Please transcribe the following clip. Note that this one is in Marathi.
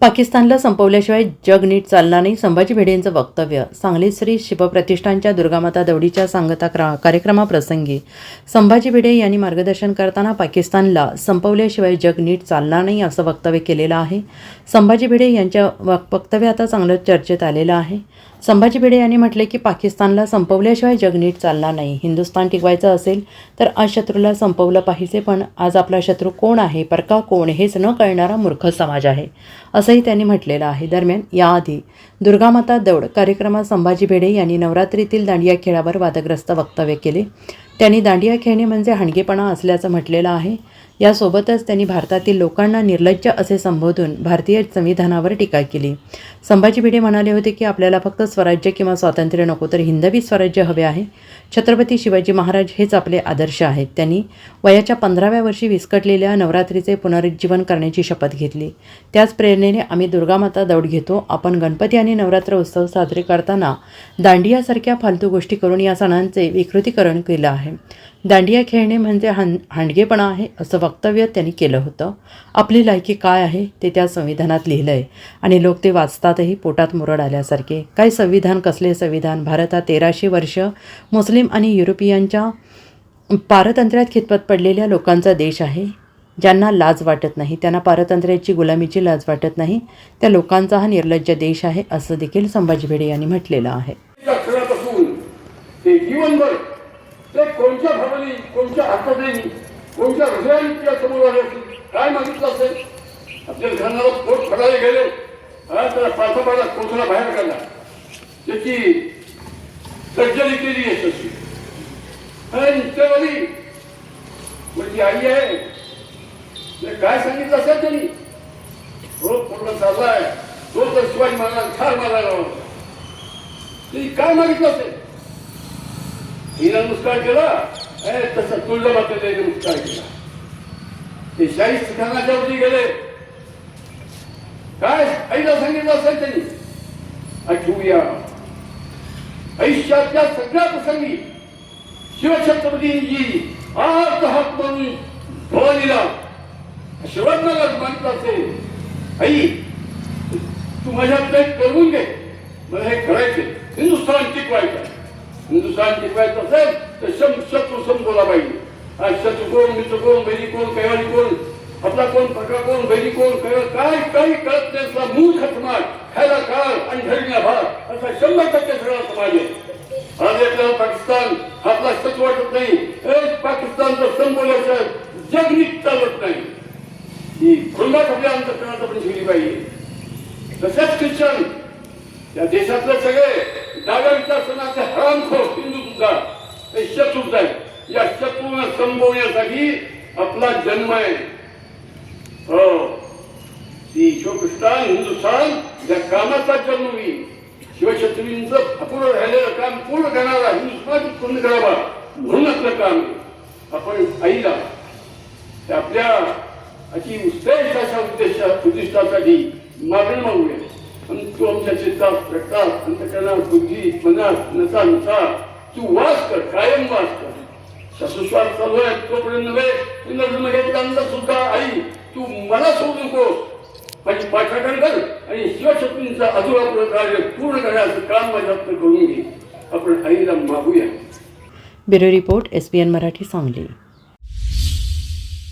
पाकिस्तानला संपवल्याशिवाय जग नीट चालणार नाही संभाजी भिडे यांचं वक्तव्य. सांगली श्री शिवप्रतिष्ठानच्या दुर्गामाता दौडीच्या सांगता क्रा कार्यक्रमाप्रसंगी संभाजी भिडे यांनी मार्गदर्शन करताना पाकिस्तानला संपवल्याशिवाय जग नीट चालणार नाही असं वक्तव्य केलेलं आहे. संभाजी भिडे यांच्या वक्तव्य आता चांगलं चर्चेत आलेलं आहे. संभाजी भिडे यांनी म्हटले की पाकिस्तानला संपवल्याशिवाय जग नीट चालणार नाही. हिंदुस्थान टिकवायचं असेल तर आज शत्रूला संपवलं पाहिजे पण आज आपला शत्रू कोण आहे? परका कोण? हेच न कळणारा मूर्ख समाज आहे. असं असंही त्यांनी म्हटलेलं आहे. दरम्यान याआधी दुर्गामाता दौड कार्यक्रमात संभाजी भिडे यांनी नवरात्रीतील दांडिया खेळावर वादग्रस्त वक्तव्य केले. त्यांनी दांडिया खेळणे म्हणजे हाणगेपणा असल्याचं म्हटलेलं आहे. यासोबतच त्यांनी भारतातील लोकांना निर्लज्ज असे संबोधून भारतीय संविधानावर टीका केली. संभाजी भिडे म्हणाले होते की आपल्याला फक्त स्वराज्य किंवा स्वातंत्र्य नको तर हिंदवी स्वराज्य हवे आहे. छत्रपती शिवाजी महाराज हेच आपले आदर्श आहेत. त्यांनी वयाच्या पंधराव्या वर्षी विस्कटलेल्या नवरात्रीचे पुनरुज्जीवन करण्याची शपथ घेतली. त्याच प्रेरणेने आम्ही दुर्गामाता दौड घेतो. आपण गणपती आणि नवरात्र उत्सव साजरे करताना दांडियासारख्या फालतू गोष्टी करून या सणांचे विकृतीकरण केलं आहे. दांडिया खेळणे म्हणजे हां हांडगेपणा आहे असं वक्तव्य त्यांनी केलं होतं. आपली लायकी काय आहे ते त्या संविधानात लिहिलं आहे आणि लोक ते वाचतातही पोटात मुरड आल्यासारखे. काय संविधान कसले संविधान? भारत हा तेराशे वर्ष मुस्लिम आणि युरोपियनच्या पारतंत्र्यात खितपत पडलेल्या लोकांचा देश आहे. ज्यांना लाज वाटत नाही त्यांना पारतंत्र्याची गुलामीची लाज वाटत नाही त्या लोकांचा हा निर्लज्ज देश आहे असं देखील संभाजी भिडे यांनी म्हटलेलं आहे. ते कोणत्या भावने कोणत्या हाताने कोणत्या हृदयाने त्या समोर आले असतील काय मागितलं असेल? आपल्या घराला पोट फडायला गेले. हा त्याला पाठा पाडा बाहेर काढला. त्याची सर्जरी केली यशस्वी नित्यवादी म्हणजे आई आहे. ते काय सांगितलं असेल त्यांनी? हो, रोज पूर्ण चाललाय. तो तर शिवाजी महाराज ठार मारायला होता ती काय मागितलं असेल? हिनं नमस्कार केला. अरे तसं तुळजा मातेला नमस्कार केला. ते शाही ठिकाणाच्या वरती गेले. काय? आईला सांगितलं असेल त्यांनी. आठवूया आयुष्यातल्या सगळ्या प्रसंगी शिवछत्रपतींची आर्थ हात म्हणून भवानीला शिवाजीला मागितलं असेल. आई तू माझ्यात काही करून घे. मला हे करायचे हिंदुस्थान टिकवायचं हिंदुस्थान टिकवायचं असेल तर शम शत्रू संपवला पाहिजे. आज शत्रू कोण मित्र कोण बैरी कोण कैवारी कोण आपला कोण प्रकार कोण बैरी कोण कैवारी काय काही कळत नाही असला मूर्ख समाज खायला काळ आणि घडीला भाग असा शंभर टक्के सगळा समाज आहे. आज आपल्याला पाकिस्तान आपला शत्रू वाटत नाही. पाकिस्तानचं संपवल्याचं जग नीट चालत नाही. ही खुल्लाच आपल्या अंतकरणात आपण ठेवली पाहिजे. तसेच ख्रिश्चन या देशातले सगळे डाव्या विचार हरामखोर हिंदू सुद्धा हे शत्रूच आहे या शत्रूला संभवण्यासाठी आपला जन्म आहे. हो. श्री शिवकृष्णान हिंदुस्थान या कामाचा जन्म होईल शिवशत्रूंच अपूर्ण राहिलेलं काम पूर्ण करणारा हिंदुस्थान पूर्ण करावा म्हणून आपलं काम आपण आईला आपल्या अशी उत्कृष्ट अशा उद्देशा उद्दिष्टासाठी मागणी मागूया. आणि तू आमच्या चित्तात रक्तात अंतकरणात बुद्धी मनात नसा नसा तू वास कर कायम वास कर. श्वासोश्वास चालू आहे तोपर्यंत नव्हे पुनर्जन्म घेतल्यानंतर सुद्धा आई. तू मला सोडू नको माझी पाठाटन कर आणि शिवशक्तींचा अधुरा कार्य पूर्ण करण्याचं काम माझ्यातनं करून घे. आपण आईला मागूया. Bureau report S B N Marathi Sangli.